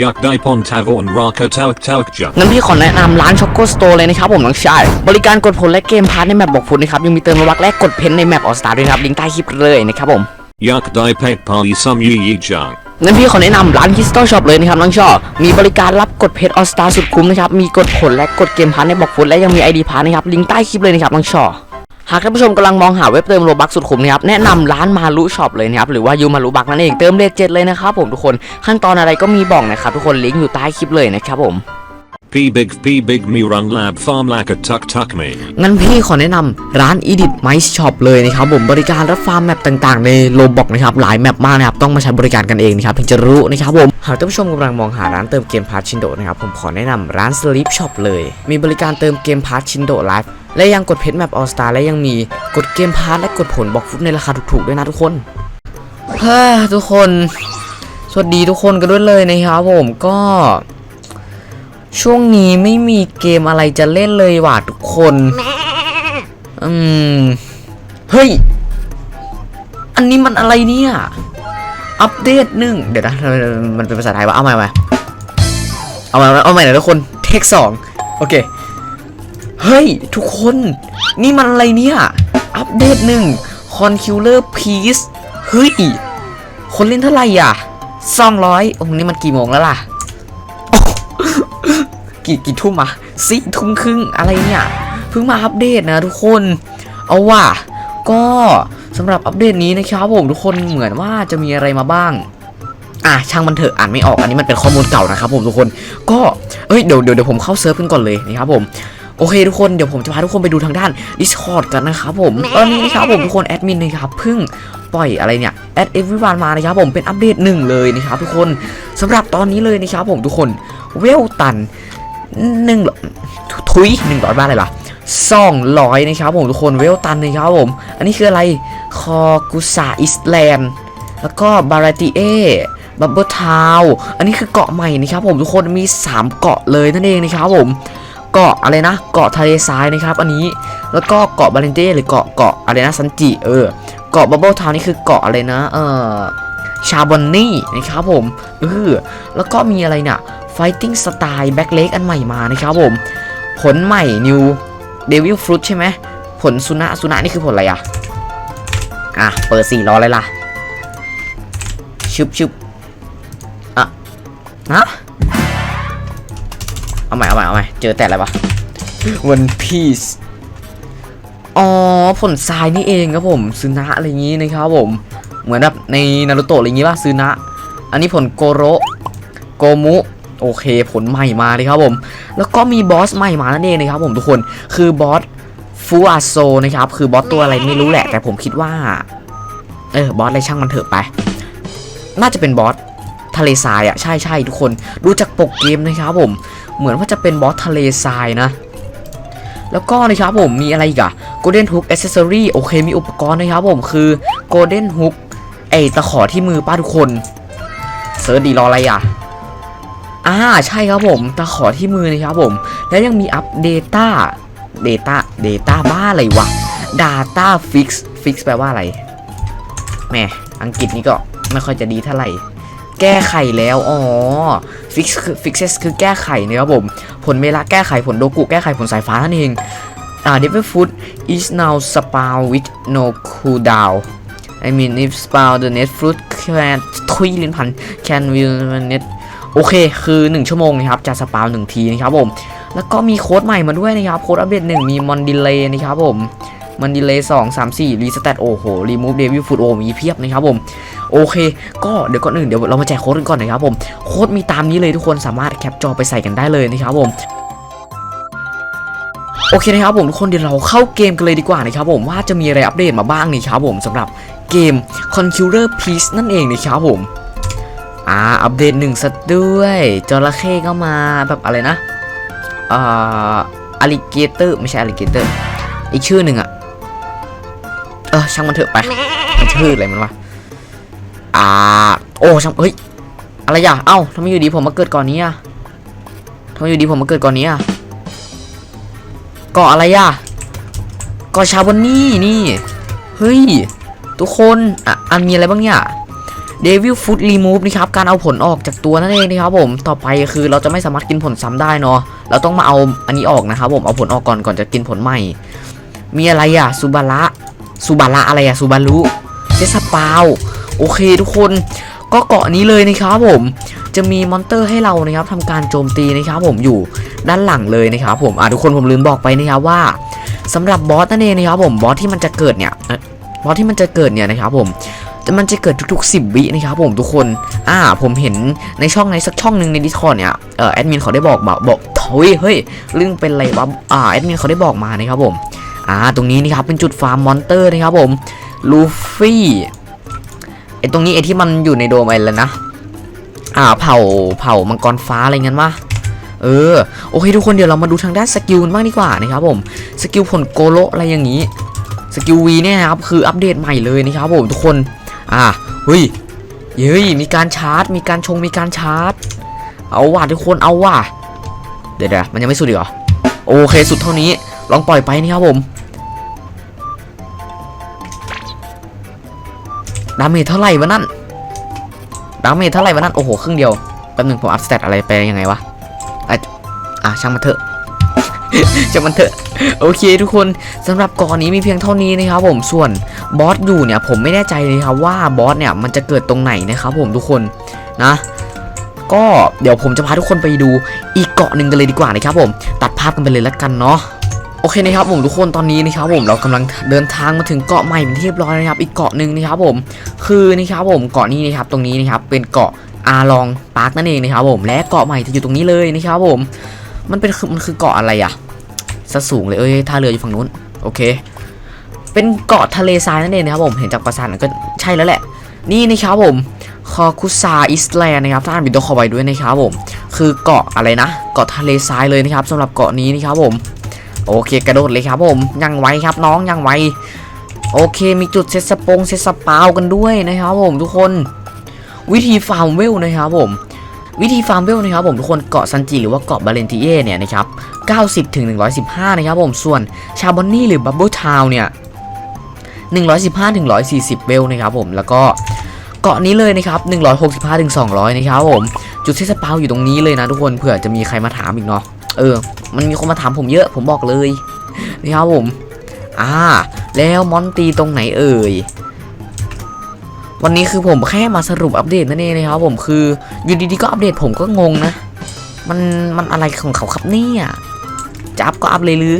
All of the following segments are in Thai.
อยากได้พรทาวอนราคาเท่าเท่าจักงั้นพี่ขอแนะนำร้านช็อกโกสโตร์เลยนะครับผมน้องชายบริการกดผลและเกมพาร์ทในแมปบอกผลนะครับยังมีเติมระวักและกดเพนในแมปออสตาด้วยนะครับลิงก์ใต้คลิปเลยนะครับผมอยากได้เพชรพาลีซัมยี่ยี่จังงั้นพี่ขอแนะนำร้านคิสตัลช็อปเลยนะครับน้องชอบมีบริการรับกดเพชรออสตาสุดคุ้มนะครับมีกดผลและกดเกมพาร์ทในบอกผลและยังมีไอดีพาร์ทนะครับลิงก์ใต้คลิปเลยนะครับน้องชอ หากท่านผู้ชมกำลังมองหาเว็บเติมโลบักสุดคุ้มนะครับแนะนำร้านมารุช็อปเลยนะครับหรือว่ายูมารุบักนั่นเองเติมเลทเจ็ดเลยนะครับผมทุกคนขั้นตอนอะไรก็มีบอกนะครับทุกคนลิงก์อยู่ใต้คลิปเลยนะครับผม P big P big me run lab farm laka tuck tuck me งั้นพี่ขอแนะนำร้าน Edit Mice Shop เลยนะครับผมบริการรับฟาร์มแมปต่างๆ ในโลบอกนะครับหลายแมปมากนะครับต้องมาใช้บริการกันเองนะครับถึงจะรู้นะครับผมหากท่านผู้ชมกำลังมองหาร้านเติมเกมพาร์ทชินโดนะครับผมขอแนะนำร้าน Sleep Shop เลย มีบริการเติมเกมพาร์ทชินโดไลฟ์ และยังกดเพชรแมปออสตาและยังมีกดเกมพาร์ทและกดผลบอกฟุตในราคาถูกๆด้วยนะทุกคนเฮ้ทุกคน สวัสดีทุกคนกันด้วยเลยนะครับผมก็ ช่วงนี้ไม่มีเกมอะไรจะเล่นเลยว่ะทุกคน อืม เฮ้ย อันนี้มันอะไรเนี่ย อัปเดตหนึ่งเดี๋ยวนะมันเป็นภาษาไทยวะเอาใหม่มาเอาใหม่เอาใหม่หน่อยทุกคน เทคสองโอเค เฮ้ย ทุกคน นี่มันอะไรเนี่ย อัปเดตหนึ่งคอนคิวเลอร์พีซเฮ้ย คนเล่นเท่าไหร่อะสองร้อยโอ้นี่มันกี่โมงแล้วล่ะ กี่กี่ทุ่มอะสี่ทุ่มครึ่งอะไรเนี่ยเพิ่งมาอัปเดตนะทุกคน เอาว่ะ ก็สำหรับอัปเดตนี้นะครับผมทุกคนเหมือนว่าจะมีอะไรมาบ้าง อะช่างมันเถอะอ่านไม่ออกอันนี้มันเป็นข้อมูลเก่านะครับผมทุกคน ก็เอ้ยเดี๋ยวเดี๋ยวเดี๋ยวผมเข้าเซิร์ฟกันก่อนเลยนะครับผม โอเคทุกคนเดี๋ยวผมจะพาทุกคนไปดูทางด้าน Discord กันนะครับผมตอนนี้นะครับผมทุกคนแอดมินนะครับเพิ่งปล่อยอะไรเนี่ยแอดเอฟวิวานมานะครับผมเป็นอัปเดตหนึ่งเลยนะครับทุกคนสำหรับตอนนี้เลยนะครับผมทุกคนเวลตันหนึ่งร้อยทุยหนึ่งร้อยบ้านอะไรล่ะสองร้อยนะครับผมทุกคนเวลตันนะครับผม อันนี้คืออะไรคอกุซาอิสแลนด์แล้วก็บาราติเอบับเบิลทาวอันนี้คือเกาะใหม่นะครับผมทุกคนมี 3 เกาะเลยนั่นเองนะครับผม เกาะอะไรนะ เกาะทะเลทรายนะครับ อันนี้ แล้วก็เกาะบาเลนเต้หรือเกาะเกาะอะไรนะซันจิเออ เกาะบับเบิลทาวน์นี่คือเกาะอะไรนะ เออชาบอนนี่นะครับผม เออ แล้วก็มีอะไรเนี่ย Fighting Style Back Leg อันใหม่มานะครับผม ผลใหม่ New Devil Fruit ใช่ไหม ผลสุนะสุนะนี่คือผลอะไรอะ อะ เปิดสี่ล้อเลยล่ะ ชุบชุบอะ ฮะ เอาใหม่เอาใหม่เอาใหม่เจอแต่อะไรวะ One Piece อ๋อผลทรายนี่เองครับผมซึนะอะไรอย่างงี้นะครับผม เหมือนแบบในนารูโตะอะไรอย่างงี้ป่ะซึนะ อันนี้ผลโกโรโกมุโอเคผลใหม่มาเลยครับผม แล้วก็มีบอสใหม่มานั่นเองนะครับผมทุกคนคือบอสฟูอาโซนะครับ คือบอสตัวอะไรไม่รู้แหละ แต่ผมคิดว่า เออบอสอะไรช่างมันเถอะไป น่าจะเป็นบอสทะเลทรายอะใช่ใช่ทุกคนดูจากปกเกมนะครับผม เหมือนว่าจะเป็นบอสทะเลทรายนะ แล้วก็นะครับผมมีอะไรอีกอะ Golden Hook Accessory โอเคมีอุปกรณ์นะครับผมคือ Golden Hook ไอตะขอที่มือป้าทุกคนเซิร์ชดีรออะไรอะอ่าใช่ครับผมตะขอที่มือนะครับผม แล้วยังมีอัป Data Data Data บ้าอะไรวะ Data Fix Fix แปลว่าอะไรแหมอังกฤษนี่ก็ไม่ค่อยจะดีเท่าไหร่ แก้ไขแล้ว อ๋อ Fix คือ Fixes คือแก้ไขนะครับผม ผลเวลาแก้ไขผลโดกุแก้ไขผลสายฟ้านั่นเองอ่า Devil Food is now spawn with no cooldown I mean if spawn the net fruit can ทุยลิ้นพัน can will net โอเค คือ 1 ชั่วโมงนะครับจะสปาว1ทีนะครับผม แล้วก็มีโค้ดใหม่มาด้วยนะครับ โค้ดอัปเดตหนึ่งมีมอนดิเลย์นะครับผม มอนดิเลย์สองสามสี่รีสแตทโอ้โหรีมูฟเดวิลฟูดโอ้มีเพียบนะครับผมโอเค ก็เดี๋ยวก่อนอื่นเดี๋ยวเรามาแจกโค้ดกันก่อนนะครับผมโค้ดมีตามนี้เลยทุกคนสามารถแคปจอไปใส่กันได้เลยนะครับผมโอเคนะครับผมทุกคนเดี๋ยวเราเข้าเกมกันเลยดีกว่านะครับผมว่าจะมีอะไรอัปเดตมาบ้างนี่ครับผมสำหรับเกม Conqueror Peace นั่นเองนะครับผมอ่าอัปเดตหนึ่งสัตว์ด้วยจระเข้ก็มาแบบอะไรนะอ่าอลิเกเตอร์ไม่ใช่อลิเกเตอร์อีกชื่อหนึ่งอะ เออช่างมันเถอะไปมันชื่ออะไรมันวะอ่าโอ้ช่างเฮ้ยอะไรอะเอ้าทำไมอยู่ดีผมมาเกิดก่อนนี้อะทำไมอยู่ดีผมมาเกิดก่อนนี้อะกาะอะไรอะกาะชาบอนนี่นี่เฮ้ยทุกคนอะอันมีอะไรบ้างเนี่ย Devil Food Remove นะครับการเอาผลออกจากตัวนั่นเองนะครับผมต่อไปคือเราจะไม่สามารถกินผลซ้ำได้เนาะเราต้องมาเอาอันนี้ออกนะครับผมเอาผลออกก่อนก่อนจะกินผลใหม่ มีอะไรอะซูบาระ ซูบาระอะไรอะซูบารุเซสปาวโอเคทุกคนก็เกาะนี้เลยนะครับผม จะมีมอนเตอร์ให้เรานะครับทำการโจมตีนะครับผมอยู่ด้านหลังเลยนะครับผมอะทุกคนผมลืมบอกไปนะครับว่าสำหรับบอสนั่นเองนะครับผมบอสที่มันจะเกิดเนี่ยบอสที่มันจะเกิดเนี่ยนะครับผมจะมันจะเกิดทุกๆ 10 วินะครับผมทุกคน อ่า ผมเห็นในช่องในสักช่องหนึ่งใน Discord เนี่ยเออแอดมินเขาได้บอกมาบอกโถยเฮ้ยเรื่องเป็นอะไรวะอ่าแอดมินเขาได้บอกมานะครับผม อ่าตรงนี้นะครับเป็นจุดฟาร์มมอนเตอร์นะครับผมลูฟี่ไอตรงนี้ไอที่มันอยู่ในโดมไอแล้วนะอ่าเผาเผามังกรฟ้าอะไรเงี้ยวะเออโอเคทุกคนเดี๋ยวเรามาดูทางด้านสกิลกันบ้างดีกว่านะครับผมสกิลผลโกโลอะไรอย่างนี้สกิลวีเนี่ยครับคืออัปเดตใหม่เลยนะครับผมทุกคนอ่าเฮ้ยเฮ้ยมีการชาร์จ มีการชงมีการชาร์จ เอาว่ะทุกคนเอาว่ะเดี๋ยวเดี๋ยวมันยังไม่สุดอีกเหรอโอเคสุดเท่านี้ลองปล่อยไปนี่ครับผม ดาเมจเท่าไหร่วะนั่นดาเมจเท่าไหร่วะนั่นโอ้โหครึ่งเดียวแป๊บหนึงผมอัพสเตตอะไรไปยังไงวะอะอะช่างมันเถอะช่างมันเถอะโอเคทุกคนสำหรับก่อนนี้มีเพียงเท่านี้นะครับผมส่วนบอสอยู่เนี่ยผมไม่แน่ใจเลยครับว่าบอสเนี่ยมันจะเกิดตรงไหนนะครับผมทุกคนนะก็เดี๋ยวผมจะพาทุกคนไปดูอีกเกาะหนึ่งกันเลยดีกว่านะครับผม ตัดภาพกันไปเลยแล้วกันเนาะ โอเคนะครับผมทุกคนตอนนี้นะครับผมเรากำลังเดินทางมาถึงเกาะใหม่เป็นที่เรียบร้อยนะครับ อีกเกาะหนึ่งนะครับผมคือนะครับผมเกาะนี้นะครับตรงนี้นะครับเป็นเกาะอาลองปาร์คนั่นเองนะครับผมและเกาะใหม่จะอยู่ตรงนี้เลยนะครับผม มันเป็นมันคือเกาะอะไรอะซะสูงเลยเอ้ยท่าเรืออยู่ฝั่งนู้นโอเค เป็นเกาะทะเลทรายนั่นเองนะครับผมเห็นจากปราสาทนั้นก็ใช่แล้วแหละ นี่นะครับผมคอคุซาอิสแลนด์นะครับถ้าอ่านบิดโดคอไว้ด้วยนะครับผม คือเกาะอะไรนะ เกาะทะเลทรายเลยนะครับสำหรับเกาะนี้นะครับผม โอเคกระโดดเลยครับผมยังไวครับน้องยังไวโอเคมีจุดเซตสปงเซตสปาวกันด้วยนะครับผมทุกคน วิธีฟาร์มเวลนะครับผมวิธีฟาร์มเวลนะครับผมทุกคนเกาะซันจิหรือว่าเกาะบาเลนติเย่เนี่ยนะครับ90ถึง115 นะครับผมส่วนชาบอนนี่หรือบับเบิลทาวเนี่ย115ถึง140 เวลนะครับผมแล้วก็เกาะนี้เลยนะครับ165ถึง200 นะครับผมจุดที่สปาวอยู่ตรงนี้เลยนะทุกคนเผื่อจะมีใครมาถามอีกเนาะ เออ มันมีคนมาถามผมเยอะ ผมบอกเลยนะครับผม อ่า แล้วมอนตีตรงไหนเอ่ย วันนี้คือผมแค่มาสรุปอัปเดตนั่นเองนะครับผม คืออยู่ดีๆก็อัปเดตผมก็งงนะ มัน มันอะไรของเขาครับเนี่ยจะอัพก็อัพเลยหรือ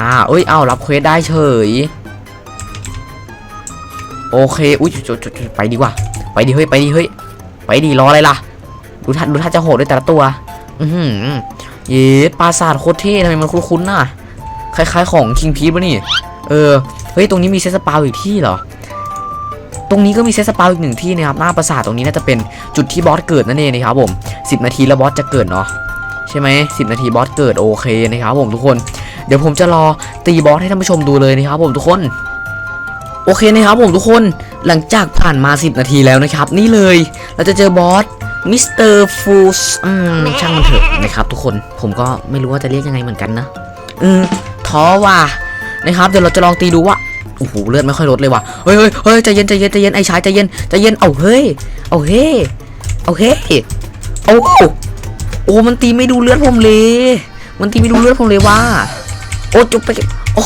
อ่า เอ้ย เอารับเควสได้เฉย โอเค อุ้ยจดจดจดไปดีกว่า ไปดีเฮ้ย ไปดีเฮ้ย ไปดีรออะไรล่ะ ดูท่าดูท่าจะโหดด้วยแต่ละตัว อือหือ เย้ปราสาทโคตรเท่ทำไมมันคุ้นๆน่ะ คล้าย ๆ ของคิงพีปะนี่ เออ เฮ้ย ตรงนี้มีเซตสปาวอีกที่เหรอ ตรงนี้ก็มีเซตสปาวอีกหนึ่งที่นะครับ หน้าปราสาทตรงนี้น่าจะเป็นจุดที่บอสเกิดนั่นเองนะครับผม 10 นาทีแล้วบอสจะเกิดเนาะ ใช่ไหมสินาทีบอสเกิดโอเคนะครับผมทุกคน เดี๋ยวผมจะรอตีบอสให้ท่านผู้ชมดูเลยนะครับผมทุกคนโอเคนะครับผมทุกคนหลังจากผ่านมา 10 นาทีแล้วนะครับ นี่เลยเราจะเจอบอส มิสเตอร์ฟูสอืมช่างมันเถอะนะครับ ทุกคนผมก็ไม่รู้ว่าจะเรียกยังไงเหมือนกันนะอืมท้อว่ะนะครับ เดี๋ยวเราจะลองตีดูว่าโอ้โหเลือดไม่ค่อยลดเลยว่ะเฮ้ยเฮ้ยเฮ้ยใจเย็นใจเย็นใจเย็นไอ้ชายใจเย็นใจเย็นเอาเฮ้ยเอาเฮ้ยเอาเฮ้ยเอาโอ้มันตีไม่ดูเลือดผมเลย มันตีไม่ดูเลือดผมเลยว่าโอ้จุบไปโอ้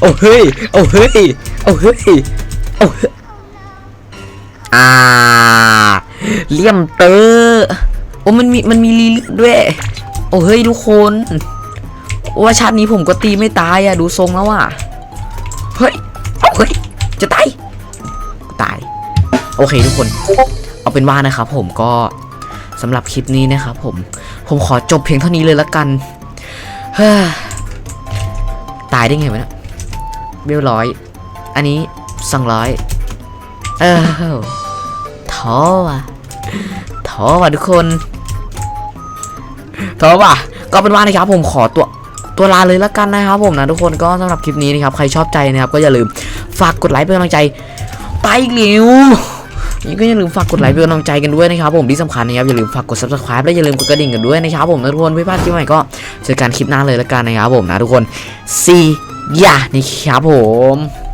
โอ้เฮ้ยโอ้เฮ้ยโอ้เฮ้ยโอ้เฮ้ย อ่าเลี่ยมเตอร์โอ้มันมีมันมีลีลือดด้วย โอ้เฮ้ยทุกคนว่าชาตินี้ผมก็ตีไม่ตายอะดูทรงแล้วอะเฮ้ยเอาเฮ้ยจะตายตาย โอเคทุกคน เอาเป็นว่านะครับผมก็สำหรับคลิปนี้นะครับผม ผมขอจบเพียงเท่านี้เลยละกันเฮ้ตายได้ไงวะเนี่ยเบลร้อย อันนี้สองร้อย เออ ท้อว่ะท้อว่ะทุกคนท้อว่ะ ก็เป็นว่านะครับผมขอตัวตัวลาเลยละกันนะครับผมนะทุกคนก็สำหรับคลิปนี้นะครับใครชอบใจนะครับก็อย่าลืมฝากกดไลค์เป็นกำลังใจไปอีกเร็วนี่ก็อย่าลืมฝากกดไลค์เป็นกำลังใจกันด้วยนะครับผมที่สำคัญนะครับอย่าลืมฝากกด subscribe และอย่าลืมกดกระดิ่งกันด้วยนะครับผมนะทุกคนไม่พลาดคลิปใหม่ก็เจอกันคลิปหน้าเลยละกันนะครับผมนะทุกคน see ya นี่ครับผม